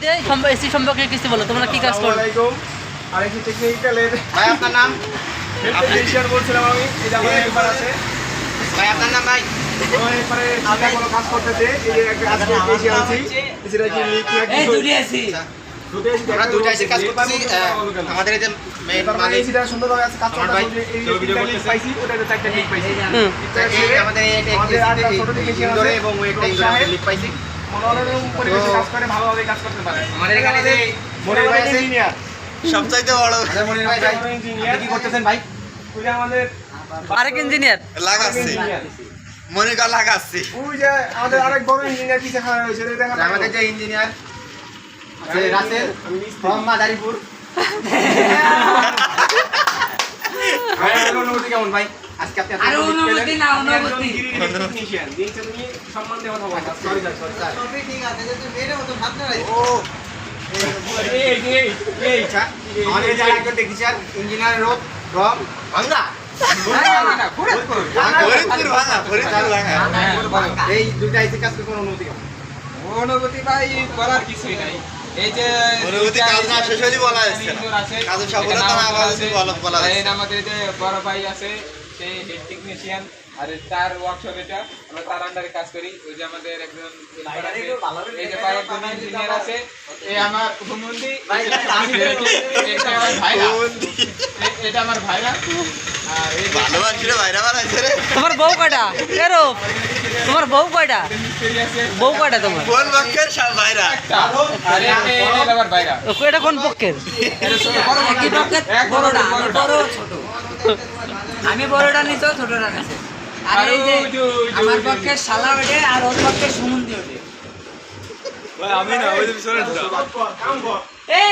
AC সম্পর্কে কিছু বলো তোমরা কি কাজ করো? আসসালামাইকুম আরেকটি টেকনিক্যালের ভাই আপনার নাম? টেকনিশিয়ান বলছিলাম আমি এই যে আমার একবার আছে। ভাই আপনার নাম ভাই? ও কোনো কাজ করতেছে এই যে একটা আজকে এসে আছি সেটা কি লিক না কি দুটো এসি। আমরা দুইটা এসে কাজ করতেছি আমাদের এই যে মেন মালিক এসিটা সুন্দরভাবে আছে কাজ করতে এই যে তিনটা পাইছি ওটাতে চারটা লিক পাইছি। আমাদের এই একটা ইনডোরে আছে, এবং ওই একটা লোক লিক পাইছি। মনোরম পরিবেশে কাজ করে ভালোভাবে কাজ করতে পারে। আমাদের এখানে যে মনির ভাই আছে। ইঞ্জিনিয়ার সবচাইতে বড়। মনির ভাই ভাই কি করতেছেন ভাই? আমাদের আরেক ইঞ্জিনিয়ার লাগাচ্ছি। ইঞ্জিনিয়ার মনে কর লাগাচ্ছি। ওই যে আমাদের আরেক বড় ইঞ্জিনিয়ার হয়েছে আমাদের যে ইঞ্জিনিয়ার আছে রাসেল ফ্রম মাদারীপুর। কেমন ভাই? আজকে আপনি আরে অনুমতি না অনুমতি টেকনিশিয়ান দিয়েছে তুমি সম্মান দেওয়া হবে সরি স্যার সরি স্যার সবই ঠিক আছে কিন্তু মেরে মতো ভাত না ও এই এই এই আচ্ছা। আমাদের যে একজন টেকনিশিয়ান ইঞ্জিনিয়ার রোড ফ্রম ভাঙ্গা। ফরিদপুর ভাঙা ফরিদপুর ভাঙা এই দুইটা আইসি কাজ করে অনুমতি কেমন অনুভূতি ভাই বলার কিছুই নাই। এই যে অনুভূতি কাজ না শেষ হয়নি বলা আছে, কাজের সফলতা না বলা আছে, আমাদের যে বড় ভাই আছে সেই হেড টেকনিশিয়ান আর তার ওয়ার্কশপ এটা আমরা তার আন্ডারে কাজ করি। ওই যে আমাদের একজন এই যে পাইলট ইঞ্জিনিয়ার আছে এই আমার হুমুন্দি এটা আমার ভাইরা। এটা আমার ভাইরা। তোমার বউ কয়টা? এরো তোমার বউ কয়টা? বউ কয়টা তোমার? কোন পক্ষের। আর এটা কোন বড়। বড় ছোট। আমি বড়টা নিছো ছোটটা নিছে। আর এই যে আমার পক্ষে শালা ওঠে আর ওর পক্ষে সুমন্দি ওঠে। আমি না ওই যে শুনেন তো কাম কর এ